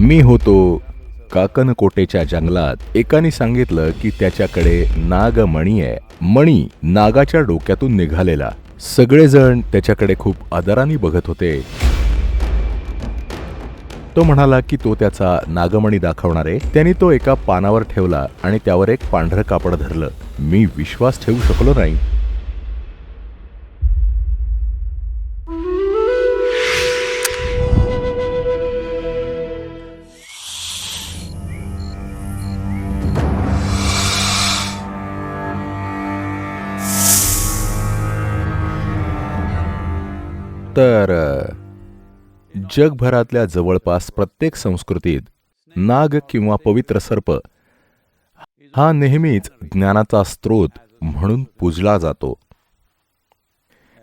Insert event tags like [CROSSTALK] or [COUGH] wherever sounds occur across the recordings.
मी होतो काकनकोटेच्या जंगलात. एकाने सांगितलं की त्याच्याकडे नागमणी आहे. मणी नागाच्या डोक्यातून निघालेला. सगळेजण त्याच्याकडे खूप आदराने बघत होते. तो म्हणाला की तो त्याचा नागमणी दाखवणार आहे. त्यांनी तो एका पानावर ठेवला आणि त्यावर एक पांढरं कापड धरलं. मी विश्वास ठेवू शकलो नाही. तर जगभरातल्या जवळपास प्रत्येक संस्कृतीत नाग किंवा पवित्र सर्प हा नेहमीच ज्ञानाचा स्रोत म्हणून पूजला जातो.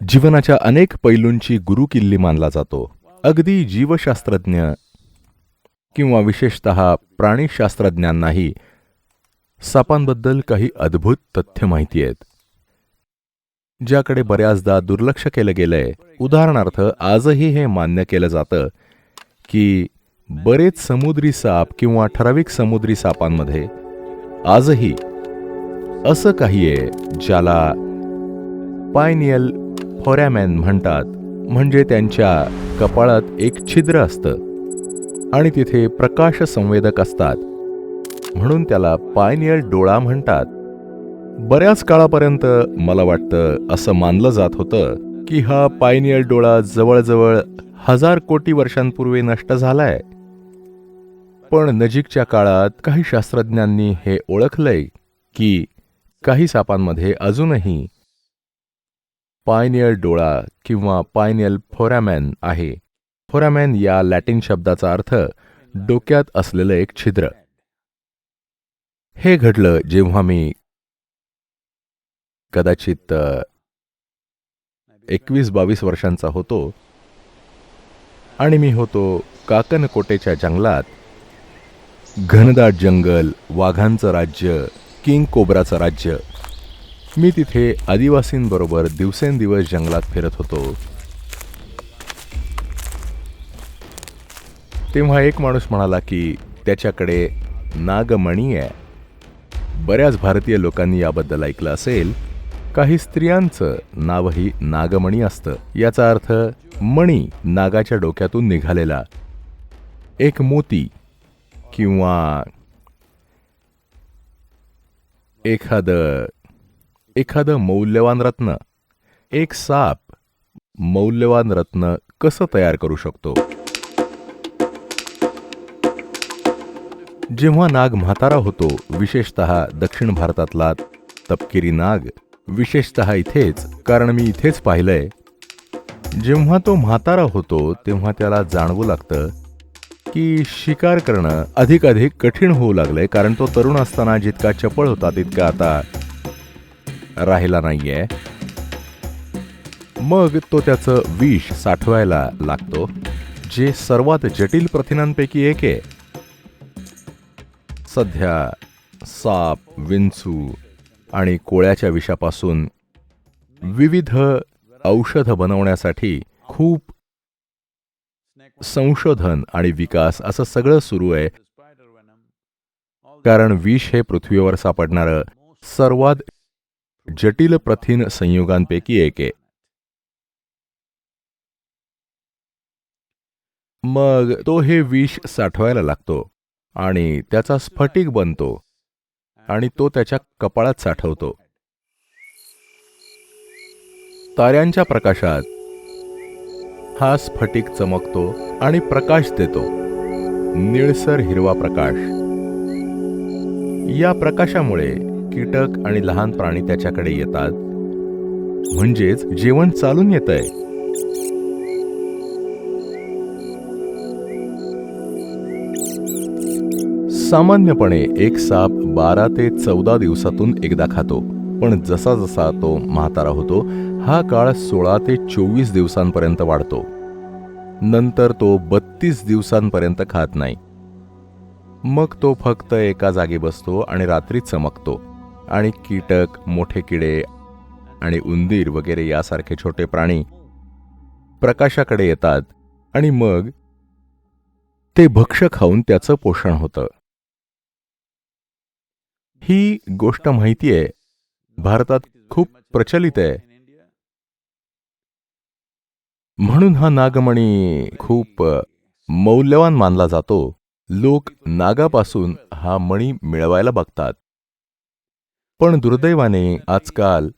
जीवनाच्या अनेक पैलूंची गुरुकिल्ली मानला जातो. अगदी जीवशास्त्रज्ञ किंवा विशेषत प्राणीशास्त्रज्ञांनाही सापांबद्दल काही अद्भुत तथ्य माहिती आहेत. ज्याकडे बऱ्याचदा दुर्लक्ष केलं गेलंय. उदाहरणार्थ आजही हे मान्य केलं जातं की बरेच समुद्री साप किंवा ठराविक समुद्री सापांमध्ये आजही असं काही आहे ज्याला पायनियल फॉरॅमॅन म्हणतात. म्हणजे त्यांच्या कपाळात एक छिद्र असतं आणि तिथे प्रकाश संवेदक असतात. म्हणून त्याला पायनियल डोळा म्हणतात. बऱ्याच काळापर्यंत मला वाटतं असं मानलं जात होतं की हा पायनियल डोळा जवळजवळ हजार कोटी वर्षांपूर्वी नष्ट झालाय. पण नजीकच्या काळात काही शास्त्रज्ञांनी हे ओळखलंय की काही सापांमध्ये अजूनही पायनियल डोळा किंवा पायनियल फोरॅमॅन आहे. फोरॅमॅन या लॅटिन शब्दाचा अर्थ डोक्यात असलेलं एक छिद्र. हे घडलं जेव्हा मी कदाचित एकवीस बावीस वर्षांचा होतो. आणि मी होतो काकनकोटेच्या जंगलात. घनदाट जंगल वाघांचं राज्य किंग कोब्राचं राज्य. मी तिथे आदिवासींबरोबर दिवसेंदिवस जंगलात फिरत होतो. तेव्हा एक माणूस म्हणाला की त्याच्याकडे नागमणी आहे. बऱ्याच भारतीय लोकांनी याबद्दल ऐकलं असेल. काही स्त्रियांचं नावही नागमणी असतं. याचा अर्थ मणी नागाच्या डोक्यातून निघालेला. एक मोती किंवा एखादं एखादं मौल्यवान रत्न. एक साप मौल्यवान रत्न कसं तयार करू शकतो? जेव्हा नाग म्हातारा होतो विशेषत दक्षिण भारतातला तपकिरी नाग विशेषत इथेच कारण मी इथेच पाहिलंय. जेव्हा तो म्हातारा होतो तेव्हा त्याला जाणवू लागतं की शिकार करणं अधिक अधिक कठीण होऊ लागलंय कारण तो तरुण असताना जितका चपळ होता तितका आता राहिला नाहीये. मग तो त्याचं विष साठवायला लागतो जे सर्वात जटिल प्रथिनांपैकी एक आहे. सध्या साप विंचू आणि कोळ्याच्या विषापासून विविध औषध बनवण्यासाठी खूप संशोधन आणि विकास असं सगळं सुरू आहे. कारण विष हे पृथ्वीवर सापडणारं सर्वात जटिल प्रथिन संयुगांपैकी एक आहे. मग तो हे विष साठवायला लागतो आणि त्याचा स्फटिक बनतो. आणि तो त्याच्या कपाळात साठवतो. ताऱ्यांच्या प्रकाशात हा स्फटिक चमकतो आणि प्रकाश देतो. निळसर हिरवा प्रकाश. या प्रकाशामुळे कीटक आणि लहान प्राणी त्याच्याकडे येतात. म्हणजेच जेवण चालून येत आहे सामान्यपणे एक साप बारा ते चौदा दिवसातून एकदा खातो. पण जसा जसा तो म्हातारा होतो हा काळ सोळा ते चोवीस दिवसांपर्यंत वाढतो. नंतर तो बत्तीस दिवसांपर्यंत खात नाही. मग तो फक्त एका जागी बसतो आणि रात्री चमकतो. आणि कीटक मोठे किडे आणि उंदीर वगैरे यासारखे छोटे प्राणी प्रकाशाकडे येतात आणि मग ते भक्ष खाऊन त्याचं पोषण होतं. ही गोष्ट माहिती आहे. भारतात खूप प्रचलित आहे. म्हणून हा नागमणी खूप मौल्यवान मानला जातो. लोक नागापासून हा मणी मिळवायला बघतात. पण दुर्दैवाने आजकाल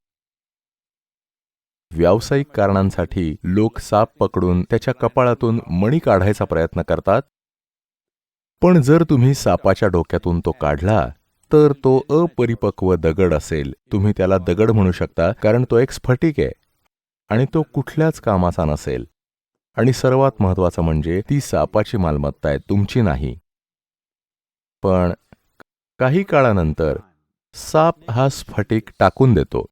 व्यावसायिक कारणांसाठी लोक साप पकडून त्याच्या कपाळातून मणी काढायचा प्रयत्न करतात. पण जर तुम्ही सापाच्या डोक्यातून तो काढला तर तो अपरिपक्व दगड असेल. तुम्ही त्याला दगड म्हणू शकता कारण तो एक स्फटिक आहे आणि तो कुठल्याच कामाचा नसेल. आणि सर्वात महत्वाचं म्हणजे ती सापाची मालमत्ता आहे तुमची नाही. पण काही काळानंतर साप हा स्फटिक टाकून देतो.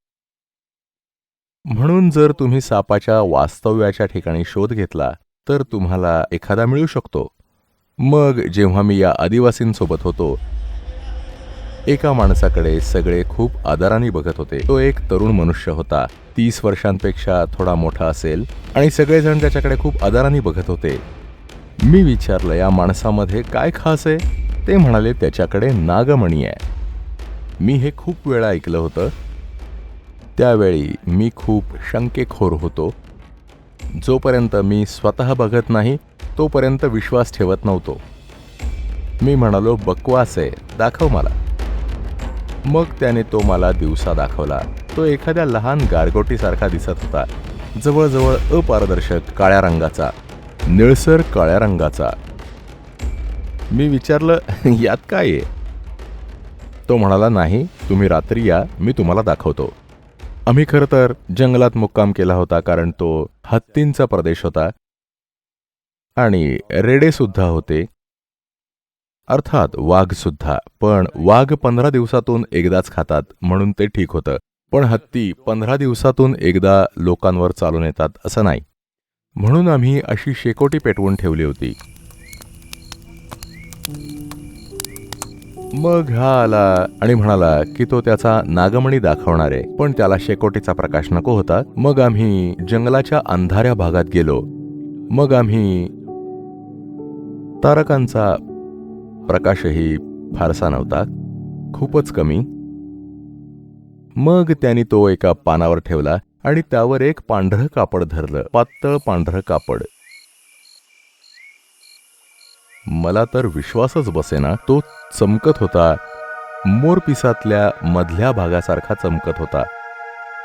म्हणून जर तुम्ही सापाच्या वास्तव्याच्या ठिकाणी शोध घेतला तर तुम्हाला एखादा मिळू शकतो. मग जेव्हा मी या आदिवासींसोबत होतो एका माणसाकडे सगळे खूप आदराने बघत होते. तो एक तरुण मनुष्य होता. तीस वर्षांपेक्षा थोडा मोठा असेल आणि सगळेजण त्याच्याकडे खूप आदराने बघत होते. मी विचारलं या माणसामध्ये काय खास आहे? ते म्हणाले त्याच्याकडे नागमणी आहे. मी हे खूप वेळा ऐकलं होतं. त्यावेळी मी खूप शंकेखोर होतो. जोपर्यंत मी स्वतः बघत नाही तोपर्यंत विश्वास ठेवत नव्हतो. मी म्हणालो बकवास आहे दाखव मला. मग त्याने तो मला दिवसा दाखवला. तो एखाद्या लहान गारगोटीसारखा दिसत होता. जवळजवळ अपारदर्शक काळ्या रंगाचा. निळसर काळ्या रंगाचा. मी विचारलं यात काय आहे? तो म्हणाला नाही तुम्ही रात्री या मी तुम्हाला दाखवतो. आम्ही खरं तर जंगलात मुक्काम केला होता कारण तो हत्तींचा प्रदेश होता. आणि रेडे सुद्धा होते. अर्थात वाघ सुद्धा. पण वाघ पंधरा दिवसातून एकदाच खातात म्हणून ते ठीक होतं. पण हत्ती पंधरा दिवसातून एकदा लोकांवर चालून येतात असं नाही. म्हणून आम्ही अशी शेकोटी पेटवून ठेवली होती. मग हा आला आणि म्हणाला की तो त्याचा नागमणी दाखवणार आहे पण त्याला शेकोटीचा प्रकाश नको होता. मग आम्ही जंगलाच्या अंधाऱ्या भागात गेलो. मग आम्ही तारकांचा प्रकाशही फारसा नव्हता. खूपच कमी. मग त्यांनी तो एका पानावर ठेवला आणि त्यावर एक पांढरं कापड धरलं. पातळ पांढरं कापड. मला तर विश्वासच बसेना तो चमकत होता. मोरपिसातल्या मधल्या भागासारखा चमकत होता.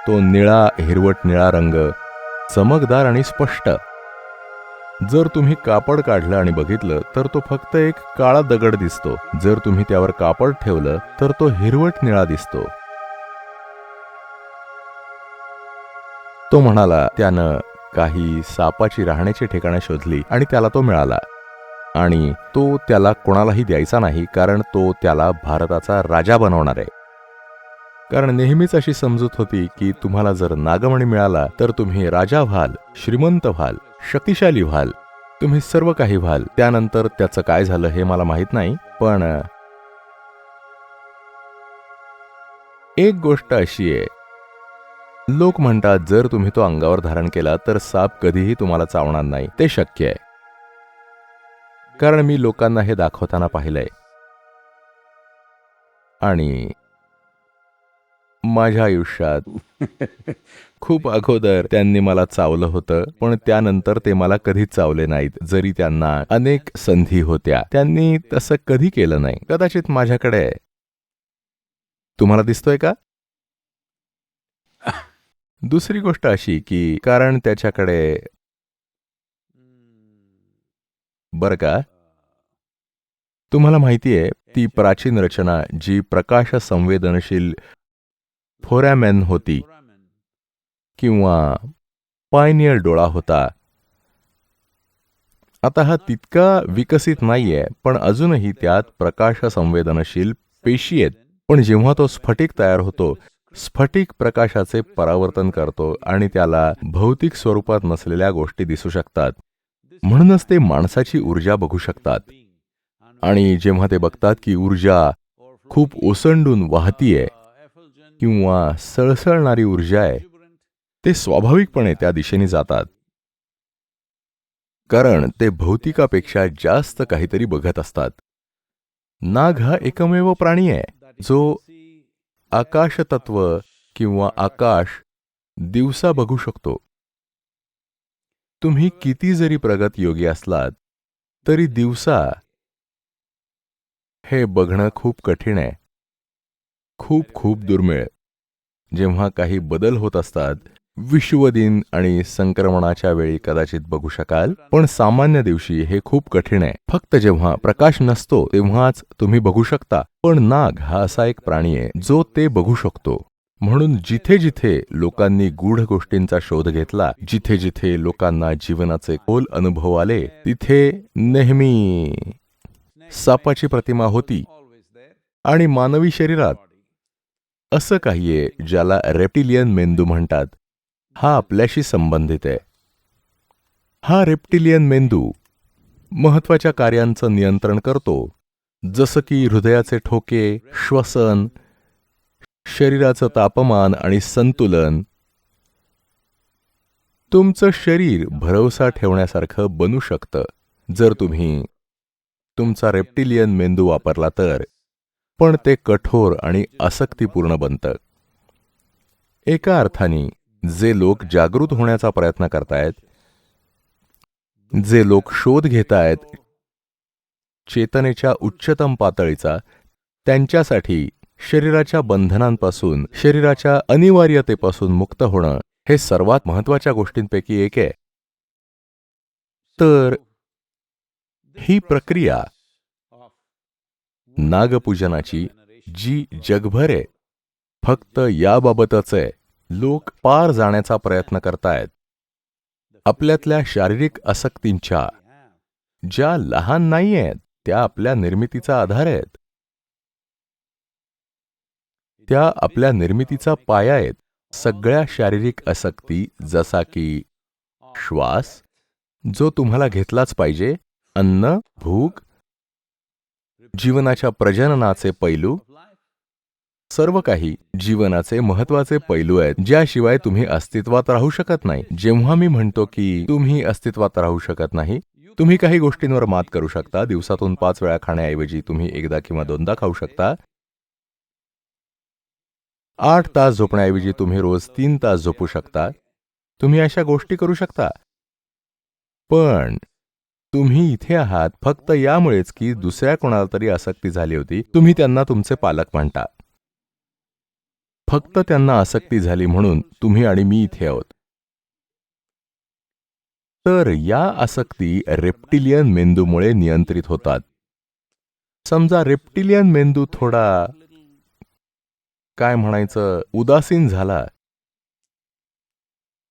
तो निळा हिरवट निळा रंग चमकदार आणि स्पष्ट. जर तुम्ही कापड काढलं आणि बघितलं तर तो फक्त एक काळा दगड दिसतो. जर तुम्ही त्यावर कापड ठेवलं तर तो हिरवट निळा दिसतो. तो म्हणाला त्यानं काही सापाची राहण्याची ठिकाणं शोधली आणि त्याला तो मिळाला. आणि तो त्याला कोणालाही द्यायचा नाही कारण तो त्याला भारताचा राजा बनवणार आहे. कारण नेहमीच अशी समजूत होती की तुम्हाला जर नागमणी मिळाला तर तुम्ही राजा व्हाल श्रीमंत व्हाल. शक्तिशाली व्हाल. तुम्ही सर्व काही व्हाल. त्यानंतर त्याचं काय झालं हे मला माहीत नाही पण एक गोष्ट अशी आहे. लोक म्हणतात जर तुम्ही तो अंगावर धारण केला तर साप कधीही तुम्हाला चावणार नाही. ते शक्य आहे. कारण मी लोकांना हे दाखवताना पाहिलंय. आणि माझ्या आयुष्यात. खूप अगोदर त्यांनी मला चावलं होतं पण त्यानंतर ते मला कधीच चावले नाहीत जरी त्यांना अनेक संधी होत्या. त्यांनी तसं कधी केलं नाही. कदाचित माझ्याकडे तुम्हाला दिसतोय का? दुसरी गोष्ट अशी की कारण त्याच्याकडे बरं का? तुम्हाला माहितीये ती प्राचीन रचना जी प्रकाश संवेदनशील फोरॅमॅन होती किंवा पायनियल डोळा होता. आता हा तितका विकसित नाहीये पण अजूनही त्यात प्रकाश संवेदनशील पेशी आहेत. पण जेव्हा तो स्फटिक तयार होतो स्फटिक प्रकाशाचे परावर्तन करतो आणि त्याला भौतिक स्वरूपात नसलेल्या गोष्टी दिसू शकतात. म्हणूनच ते माणसाची ऊर्जा बघू शकतात. आणि जेव्हा ते बघतात की ऊर्जा खूप ओसंडून वाहतीये किंवा सळसळणारी ऊर्जा आहे ते स्वाभाविकपणे त्या दिशेने जातात. कारण ते भौतिकापेक्षा जास्त काहीतरी बघत असतात. नाग हा एकमेव प्राणी आहे जो आकाशतत्व किंवा आकाश दिवसा बघू शकतो. तुम्ही किती जरी प्रगत योगी असलात तरी दिवसा हे बघणं खूप कठीण आहे. खूप खूप दुर्मिळ. जेव्हा काही बदल होत असतात विश्वदिन आणि संक्रमणाच्या वेळी कदाचित बघू शकाल पण सामान्य दिवशी हे खूप कठीण आहे. फक्त जेव्हा प्रकाश नसतो तेव्हाच तुम्ही बघू शकता. पण नाग हा असा एक प्राणी आहे जो ते बघू शकतो. म्हणून जिथे जिथे लोकांनी गूढ गोष्टींचा शोध घेतला जिथे जिथे लोकांना जीवनाचे खोल अनुभव आले तिथे नेहमी सापाची प्रतिमा होती. आणि मानवी शरीरात असं काही आहे ज्याला रेप्टिलियन मेंदू म्हणतात. हा आपल्याशी संबंधित आहे. हा रेप्टिलियन मेंदू महत्त्वाच्या कार्यांचं नियंत्रण करतो. जसं की हृदयाचे ठोके श्वसन शरीराचं तापमान आणि संतुलन. तुमचं शरीर भरवसा ठेवण्यासारखं बनू शकतं. जर तुम्ही तुमचा रेप्टिलियन मेंदू वापरला तर. पण ते कठोर आणि आसक्तीपूर्ण बनतं एका अर्थाने जे लोक जागृत होण्याचा प्रयत्न करतायत जे लोक शोध घेतायत चेतनेच्या उच्चतम पातळीचा त्यांच्यासाठी शरीराच्या बंधनांपासून शरीराच्या अनिवार्यतेपासून मुक्त होणं हे सर्वात महत्त्वाच्या गोष्टींपैकी एक आहे. तर ही प्रक्रिया नागपूजनाची जी जगभर आहे फक्त याबाबतच आहे लोक पार जाण्याचा प्रयत्न करतायत. आपल्यातल्या शारीरिक आसक्तींच्या ज्या लहान नाही आहेत त्या आपल्या निर्मितीचा आधार आहेत. त्या आपल्या निर्मितीचा पाया आहेत सगळ्या शारीरिक आसक्ती जसा की श्वास जो तुम्हाला घेतलाच पाहिजे अन्न भूक जीवनाच्या प्रजननाचे पैलू? सर्व काही जीवनाचे महत्त्वाचे पैलू आहेत ज्याशिवाय तुम्ही अस्तित्वात राहू शकत नाही. जेव्हा मी म्हणतो की तुम्ही अस्तित्वात राहू शकत नाही तुम्ही काही गोष्टींवर मात करू शकता दिवसातून पाच वेळा खाण्याऐवजी तुम्ही एकदा किंवा दोनदा खाऊ शकता. आठ तास झोपण्याऐवजी तुम्ही रोज तीन तास झोपू शकता. तुम्ही अशा गोष्टी करू शकता. पण तुम्ही इथे आहात फक्त यामुळेच की दुसऱ्या कोणाला तरी आसक्ती झाली होती. तुम्ही त्यांना तुमचे पालक म्हणता. फक्त त्यांना आसक्ती झाली म्हणून तुम्ही आणि मी इथे आहोत. तर या आसक्ती रेप्टिलियन मेंदूमुळे नियंत्रित होतात. समजा रेप्टिलियन मेंदू थोडा काय म्हणायचं उदासीन झाला.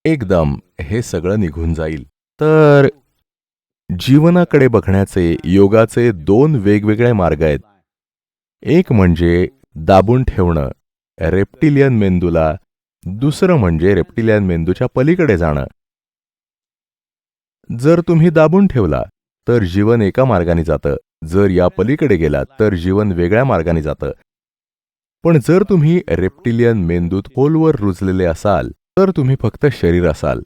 एकदम हे सगळं निघून जाईल. तर जीवनाकडे बघण्याचे योगाचे दोन वेगवेगळे मार्ग आहेत. एक म्हणजे दाबून ठेवणं रेप्टिलियन मेंदूला दुसरं म्हणजे रेप्टिलियन मेंदूच्या पलीकडे जाणं. जर तुम्ही दाबून ठेवला तर जीवन एका मार्गाने जातं. जर या पलीकडे गेलात तर जीवन वेगळ्या मार्गाने जातं. पण जर तुम्ही रेप्टिलियन मेंदूत खोलवर रुजलेले असाल तर तुम्ही फक्त शरीर असाल.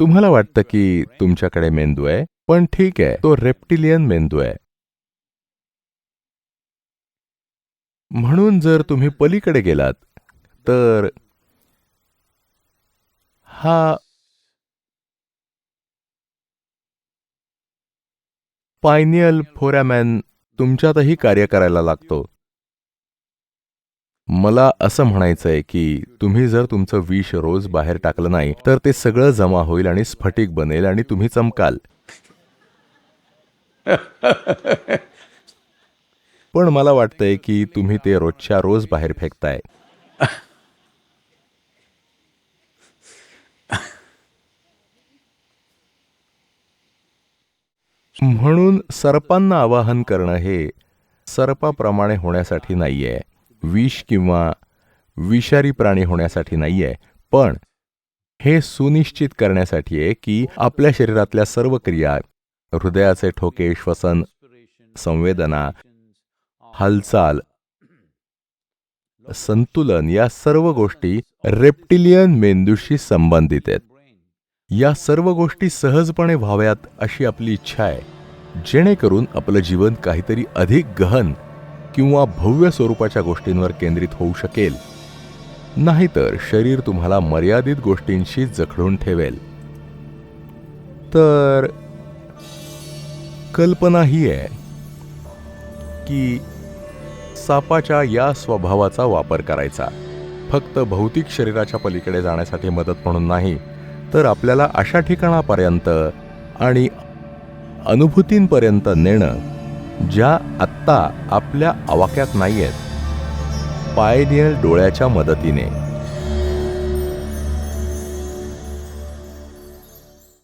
तुम्हाला वाटतं की तुमच्याकडे मेंदू आहे पण ठीक आहे तो रेप्टिलियन मेंदू आहे. म्हणून जर तुम्ही पलीकडे गेलात तर हा पायनियल फोरॅमॅन तुमच्यातही कार्य करायला लागतो. मला असं म्हणायचंय की तुम्ही जर तुमचं विष रोज बाहेर टाकलं नाही तर ते सगळं जमा होईल आणि स्फटिक बनेल आणि तुम्ही चमकाल. [LAUGHS] पण मला वाटतंय की तुम्ही ते रोजच्या रोज बाहेर फेकताय. म्हणून सर्पांना आवाहन करणं हे सर्पाप्रमाणे होण्यासाठी नाहीये. विष किंवा विषारी प्राणी होण्यासाठी नाहीये. पण हे सुनिश्चित करण्यासाठी आहे की आपल्या शरीरातल्या सर्व क्रिया हृदयाचे ठोके श्वसन संवेदना हालचाल संतुलन या सर्व गोष्टी रेप्टिलियन मेंदूशी संबंधित आहेत. या सर्व गोष्टी सहजपणे व्हाव्यात अशी आपली इच्छा आहे जेणेकरून आपलं जीवन काहीतरी अधिक गहन किंवा भव्य स्वरूपाच्या गोष्टींवर केंद्रित होऊ शकेल. नाहीतर शरीर तुम्हाला मर्यादित गोष्टींशी जखडून ठेवेल. तर कल्पना ही आहे की सापाच्या या स्वभावाचा वापर करायचा. फक्त भौतिक शरीराच्या पलीकडे जाण्यासाठी मदत म्हणून नाही तर आपल्याला अशा ठिकाणापर्यंत आणि अनुभूतींपर्यंत नेणं ज्या आत्ता आपल्या आवाक्यात नाही आहेत पायनियल डोळ्याच्या मदतीने.